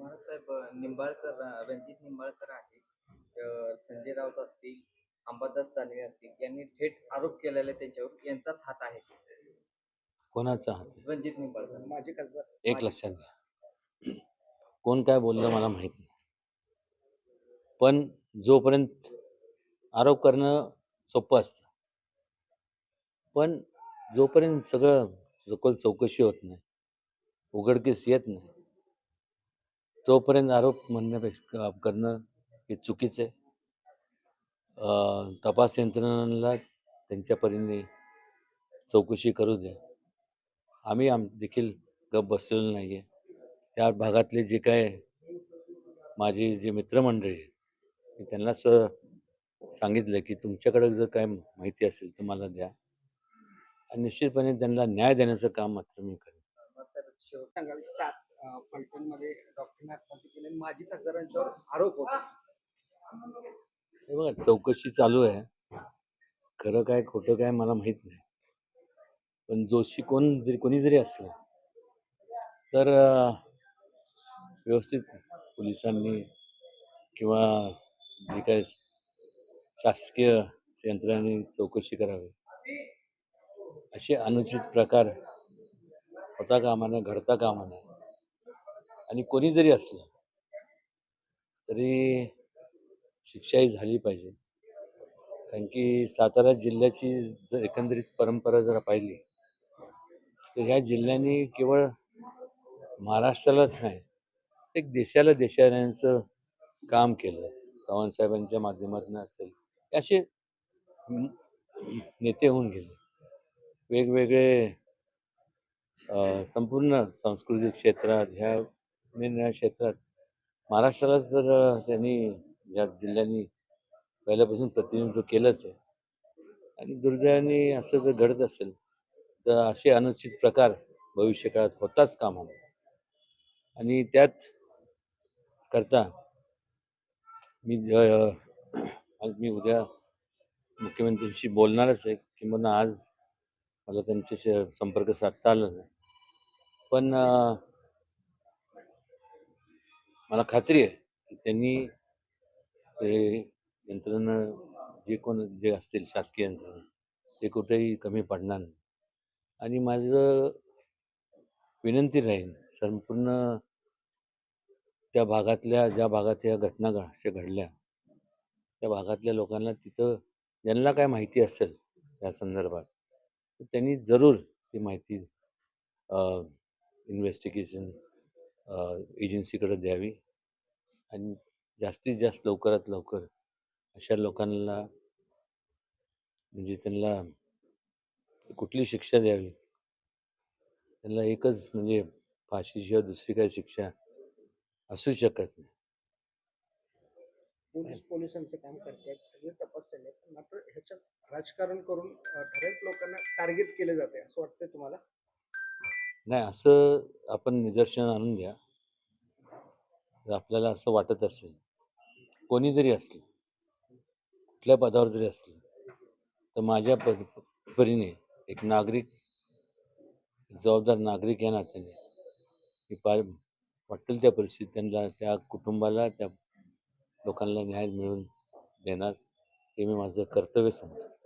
महाराजसाहेब निंबाळकर रणजित निंबाळकर आहे संजय राऊत असतील अंबादास दानवे असतील यांनी थेट आरोप केलेले त्यांच्यावर यांचाच हात आहे. कोणाचा हात आहे? रणजित निंबाळकर. माझे खासदार. एक लक्षात घ्या. कोण काय बोललं मला माहीत नाही. पण जोपर्यंत आरोप करणं सोपं असतं. पण जोपर्यंत सगळं सखोल चौकशी होत नाही उघडकीस येत नाही तोपर्यंत आरोप म्हणण्यापेक्षा करणं हे चुकीचं आहे. तपास यंत्रणांना त्यांच्या परीने चौकशी करू द्या. आम्ही आम देखील गप बसलेलो नाही आहे त्या भागातले जे काय माझे जे मित्रमंडळी आहेत मी त्यांना स सांगितलं की तुमच्याकडे जर काय माहिती असेल तर मला द्या. आणि निश्चितपणे त्यांना न्याय देण्याचं काम मात्र मी करेन. फलटणमध्ये डॉक्टरने आत्महत्या केली आणि माजी खासदारांच्यावर आरोप होता. हे बघा चौकशी चालू आहे. खरं काय खोटं काय मला माहीत नाही. पण जोशी कोण जरी कोणी जरी असलं तर व्यवस्थित पोलिसांनी किंवा जे काय शासकीय यंत्रणांनी चौकशी करावी. असे अनुचित प्रकार होता कामा नये घडता कामा नये. आणि कोणी जरी असलं तरी शिक्षाही झाली पाहिजे. कारण की सातारा जिल्ह्याची जर एकंदरीत परंपरा जर पाहिली तर ह्या जिल्ह्याने केवळ महाराष्ट्रालाच नाही एक देशाला देशाऱ्यांचं काम केलं. चव्हाणसाहेबांच्या माध्यमातून असेल असे नेते होऊन गेले. वेगवेगळे संपूर्ण सांस्कृतिक क्षेत्रात ह्या निरनिराळ्या क्षेत्रात. महाराष्ट्रालाच तर त्यांनी या जिल्ह्यांनी पहिल्यापासून प्रतिनिधित्व केलंच आहे. आणि दुर्दैवाने असं जर घडत असेल तर असे अनुचित प्रकार भविष्यकाळात होताच कामा नये आणि त्यात करता मी आज मी उद्या मुख्यमंत्र्यांशी बोलणारच आहे किंवा आज मला त्यांच्याशी संपर्क साधता आला नाही. पण मला खात्री आहे. की त्यांनी ते यंत्रणा जे कोण जे असतील शासकीय यंत्रणा ते कुठेही कमी पडणार नाही. आणि माझं विनंती राहील संपूर्ण त्या भागातल्या ज्या भागात या घटना घ- अशा घडल्या त्या भागातल्या लोकांना तिथं ज्यांना काय माहिती असेल या संदर्भात त्यांनी जरूर ती माहिती इन्व्हेस्टिगेशन एजन्सीकडे द्यावी. आणि जास्तीत जास्त लवकरात लवकर अशा लोकांना म्हणजे त्यांना कुठली शिक्षा द्यावी? त्यांना एकच म्हणजे फाशीशिवाय दुसरी काही शिक्षा असू शकत नाही. पोलीस पोलिसांचं काम करतात सगळे तपास चालले पण मात्र ह्याच्यात राजकारण करून ठराविक लोकांना टार्गेट केले जाते असं वाटतंय तुम्हाला? नाही असं आपण निदर्शन आणून घ्या. जर आपल्याला असं वाटत असेल कोणी जरी असलं कुठल्या पदावर जरी असलं तर माझ्या पद परीने एक नागरिक जबाबदार नागरिक या नात्याने की पा वाटेल त्या परिस्थितीत त्यांना त्या कुटुंबाला त्या लोकांना न्याय मिळवून देणार हे मी माझं कर्तव्य समजतो.